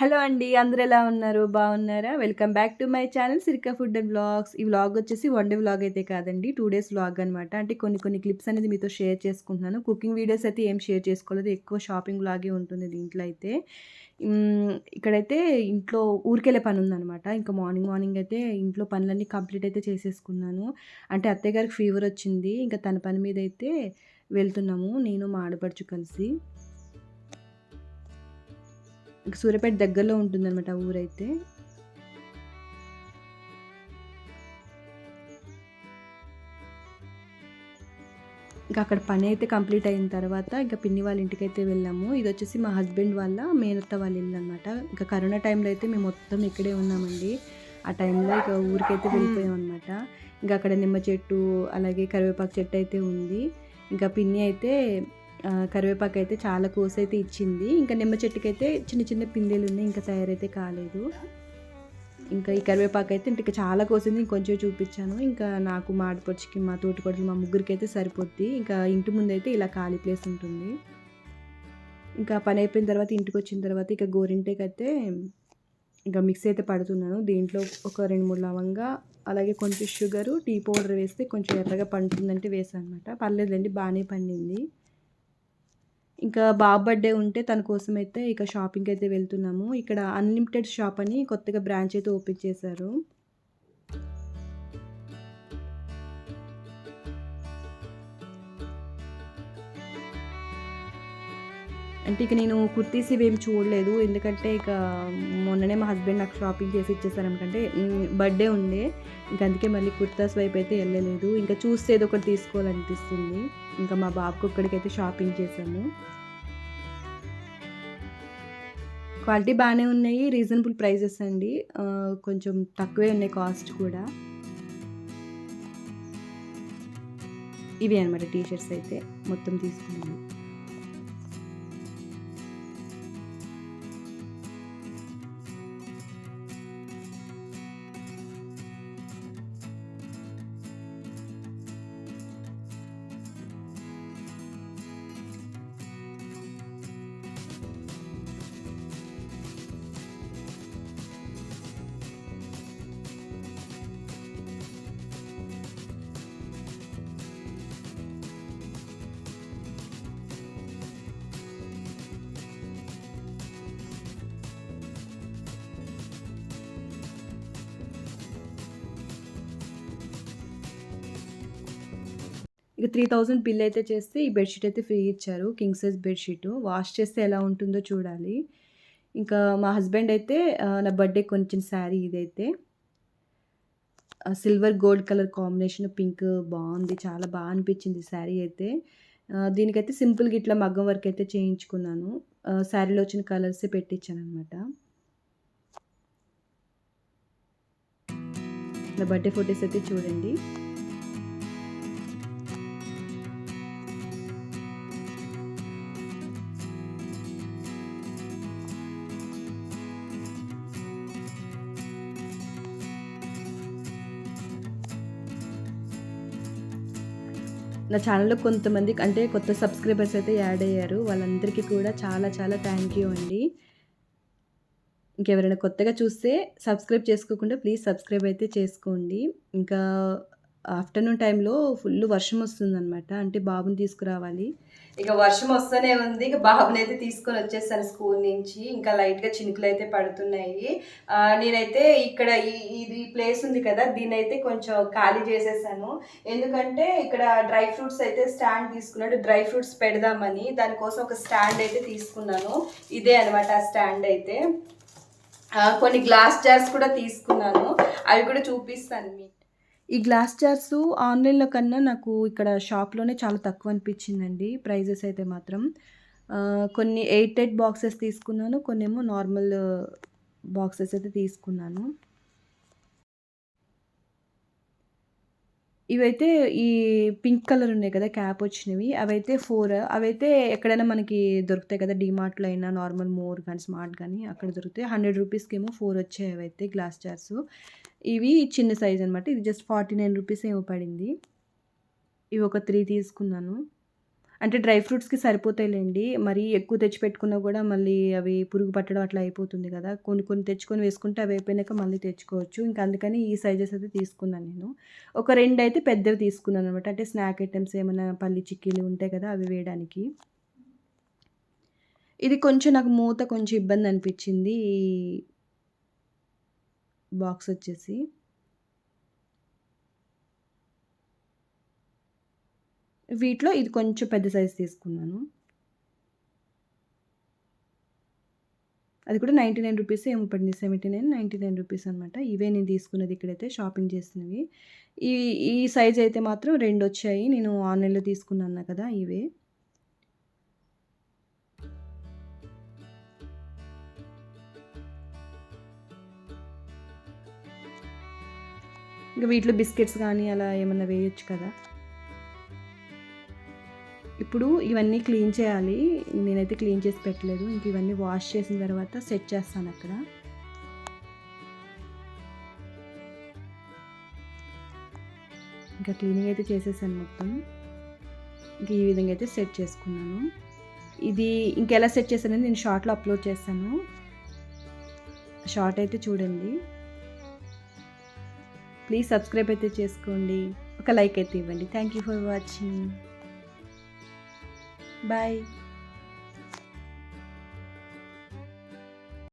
Hello అండి. అందరూ ఎలా ఉన్నారు? బాగున్నారా? Welcome back to my channel Sirika food and vlogs. ఈ వ్లాగ్ వచ్చేసి వన్ డే వ్లాగ్ అయితే కాదండి. టూ డేస్ వ్లాగ్ అనమాట. అంటే కొన్ని కొన్ని క్లిప్స్ అనేది మీతో షేర్ చేసుకుంటున్నాను. కుకింగ్ వీడియోస్ అయితే ఏం షేర్ చేసుకోలేదు. ఎక్కువ షాపింగ్ లాగే ఉంటుంది దీంట్లో అయితే. ఇక్కడైతే ఇంట్లో ఊరికెళ్ళే పని పనుందనమాట. ఇంకా మార్నింగ్ మార్నింగ్ అయితే ఇంట్లో పనులన్నీ కంప్లీట్ అయితే చేసేసుకున్నాను. అంటే అత్తయ్య గారికి ఫీవర్ వచ్చింది. ఇంకా తన పని మీద అయితే వెళ్తున్నాము. నేను మా ఆడపడుచు కలిసి. ఇంక సూర్యాపేట దగ్గరలో ఉంటుందనమాట ఊరైతే. ఇంకా అక్కడ పని అయితే కంప్లీట్ అయిన తర్వాత ఇంకా పిన్ని వాళ్ళ ఇంటికైతే వెళ్ళాము. ఇదొచ్చేసి మా హస్బెండ్ వాళ్ళ మేనత్త వాళ్ళ ఇల్లనమాట. ఇంకా కరోనా టైంలో అయితే మేము మొత్తం ఇక్కడే ఉన్నామండి. ఆ టైంలో ఇక ఊరికైతే వెళ్ళిపోయామనమాట. ఇంకా అక్కడ నిమ్మ చెట్టు, అలాగే కరివేపాకు చెట్టు అయితే ఉంది. ఇంకా పిన్ని అయితే కరివేపాకు అయితే చాలా కోసైతే ఇచ్చింది. ఇంకా నిమ్మ చెట్టుకి అయితే చిన్న చిన్న పిందెలున్నాయి. ఇంకా తయారైతే కాలేదు. ఇంకా ఈ కరివేపాకు అయితే ఇంకా చాలా కోసింది. ఇంకొంచెం చూపించాను ఇంకా నాకు, మా ఆడపడుచుకి, మా ముగ్గురికి అయితే సరిపోద్ది. ఇంకా ఇంటి ముందు అయితే ఇలా ఖాళీ ప్లేస్ ఉంటుంది. ఇంకా పని అయిపోయిన తర్వాత ఇంటికి వచ్చిన తర్వాత ఇక గోరింటకైతే ఇంకా మిక్సీ అయితే పడుతున్నాను. దీంట్లో ఒక 2, 3 లవంగా, అలాగే కొంచెం షుగరు, టీ పౌడర్ వేస్తే కొంచెం ఎర్రగా పండుతుందంటే వేసాను అనమాట పర్లేదండి బాగానే పండింది. ఇంకా బాబు బర్త్‌డే ఉంటే తన అయితే ఇక షాపింగ్కి అయితే వెళ్తున్నాము. ఇక్కడ అన్‌లిమిటెడ్ షాప్ అని కొత్తగా బ్రాంచ్ అయితే ఓపెన్ చేశారు. అంటే ఇక నేను కుర్తీస్ ఇవేం చూడలేదు. ఎందుకంటే ఇక మొన్ననే మా హస్బెండ్ నాకు షాపింగ్ చేసి ఇచ్చేసారనమాట. అంటే బర్త్‌డే ఉండే. ఇంక అందుకే మళ్ళీ కుర్తాస్ వైపు అయితే వెళ్ళలేదు ఇంకా చూస్తే ఏదో ఒకటి తీసుకోవాలనిపిస్తుంది. ఇంకా మా బాబుకి ఒక్కడికైతే షాపింగ్ చేశాము. క్వాలిటీ బాగానే ఉన్నాయి. రీజనబుల్ ప్రైజెస్ అండి. కొంచెం తక్కువే ఉన్నాయి కాస్ట్ కూడా. ఇవే అనమాట టీషర్ట్స్ అయితే మొత్తం తీసుకున్నాను. ఇక 3000 బిల్ అయితే చేస్తే ఈ బెడ్‌షీట్ అయితే ఫ్రీ ఇచ్చారు. కింగ్ సైజ్ బెడ్షీట్ వాష్ చేస్తే ఎలా ఉంటుందో చూడాలి. ఇంకా మా హస్బెండ్ అయితే నా బర్త్డే కొంచెం శారీ ఇదైతే. Silver gold colour combination pink బాగుంది చాలా బాగా అనిపించింది శారీ అయితే. దీనికైతే సింపుల్‌గా ఇట్లా మగ్గం వర్క్ అయితే చేయించుకున్నాను. శారీలో వచ్చిన కలర్సే పెట్టించాననమాట. నా బర్త్‌డే ఫోటోస్ అయితే చూడండి. నా ఛానల్‌లో కొంతమంది అంటే కొత్త సబ్స్క్రైబర్స్ అయితే యాడ్ అయ్యారు. వాళ్ళందరికీ కూడా చాలా చాలా థ్యాంక్ యూ అండి. ఇంకెవరైనా కొత్తగా చూస్తే సబ్స్క్రైబ్ చేసుకోకుండా ప్లీజ్ సబ్స్క్రైబ్ అయితే చేసుకోండి. ఇంకా ఆఫ్టర్‌నూన్ టైంలో ఫుల్ వర్షం వస్తుందనమాట. అంటే బాబుని తీసుకురావాలి. ఇక వర్షం వస్తూనే ఉంది. ఇక బాబుని అయితే తీసుకొని వచ్చేసాను స్కూల్ నుంచి. ఇంకా లైట్‌గా చినుకులు అయితే పడుతున్నాయి. నేనైతే ఇక్కడ ఈ ఇది ప్లేస్ ఉంది కదా! దీన్నైతే కొంచెం ఖాళీ చేసేసాను. ఎందుకంటే ఇక్కడ డ్రై ఫ్రూట్స్ అయితే స్టాండ్ తీసుకున్నాడు. డ్రై ఫ్రూట్స్ పెడదామని. దానికోసం ఒక స్టాండ్ అయితే తీసుకున్నాను. ఇదే అనమాట ఆ స్టాండ్ అయితే. కొన్ని గ్లాస్ జార్స్ కూడా తీసుకున్నాను. అవి కూడా చూపిస్తాను మీకు. ఈ గ్లాస్ జార్సు ఆన్‌లైన్‌లో కన్నా నాకు ఇక్కడ షాప్‌లోనే చాలా తక్కువ అనిపించిందండి. ప్రైజెస్ అయితే మాత్రం. కొన్ని 8, 8 బాక్సెస్ తీసుకున్నాను. కొన్ని ఏమో నార్మల్ బాక్సెస్ అయితే తీసుకున్నాను. ఇవైతే ఈ పింక్ కలర్ ఉన్నాయి కదా! క్యాప్ వచ్చినవి. అవైతే ఫోర్ అవైతే ఎక్కడైనా మనకి దొరుకుతాయి కదా! డీమార్ట్‌లో అయినా నార్మల్ మోర్ కానీ స్మార్ట్ కానీ అక్కడ దొరుకుతాయి. హండ్రెడ్ రూపీస్కి ఏమో ఫోర్ వచ్చాయి అవైతే గ్లాస్ జార్సు. ఇవి చిన్న సైజ్ అనమాట. ఇది జస్ట్ 49 రూపీస్ ఏమో పడింది. ఇవి ఒక త్రీ తీసుకున్నాను. అంటే డ్రై ఫ్రూట్స్‌కి సరిపోతాయిలేండి మరి ఎక్కువ తెచ్చిపెట్టుకున్నా కూడా మళ్ళీ అవి పురుగు పట్టడం అట్లా అయిపోతుంది కదా కొన్ని కొన్ని తెచ్చుకొని వేసుకుంటే అవి అయిపోయినాక మళ్ళీ తెచ్చుకోవచ్చు. ఇంకా అందుకని ఈ సైజెస్ అయితే తీసుకున్నాను నేను. ఒక రెండు అయితే పెద్దవి తీసుకున్నాననమాట. అంటే స్నాక్ ఐటమ్స్ ఏమైనా పల్లి చిక్కీలు ఉంటాయి కదా! అవి వేయడానికి. ఇది కొంచెం నాకు మూత కొంచెం ఇబ్బంది అనిపించింది బాక్స్ వచ్చేసి. వీటిలో ఇది కొంచెం పెద్ద సైజ్ తీసుకున్నాను. అది కూడా నైంటీ నైన్ రూపీస్ ఏమి పడింది. 79, 99 రూపీస్ అనమాట. ఇవే నేను తీసుకున్నది ఇక్కడైతే షాపింగ్ చేసినవి. ఈ ఈ సైజ్ అయితే మాత్రం రెండు వచ్చాయి. నేను ఆన్‌లైన్‌లో తీసుకున్నాను కదా! ఇవే. ఇంకా వీటిలో బిస్కెట్స్ కానీ అలా ఏమన్నా వేయొచ్చు కదా! ఇప్పుడు ఇవన్నీ క్లీన్ చేయాలి. నేనైతే క్లీన్ చేసి పెట్టలేదు. ఇంక ఇవన్నీ వాష్ చేసిన తర్వాత సెట్ చేస్తాను అక్కడ ఇంకా క్లీనింగ్ అయితే చేసేసాను మొత్తం. ఇంక ఈ విధంగా అయితే సెట్ చేసుకున్నాను. ఇది ఇంకెలా సెట్ చేశానని నేను షార్ట్‌లో అప్‌లోడ్ చేస్తాను. షార్ట్ అయితే చూడండి. ప్లీజ్ సబ్స్క్రైబ్ అయితే చేసుకోండి. ఒక లైక్ అయితే ఇవ్వండి. Thank you for watching. Bye.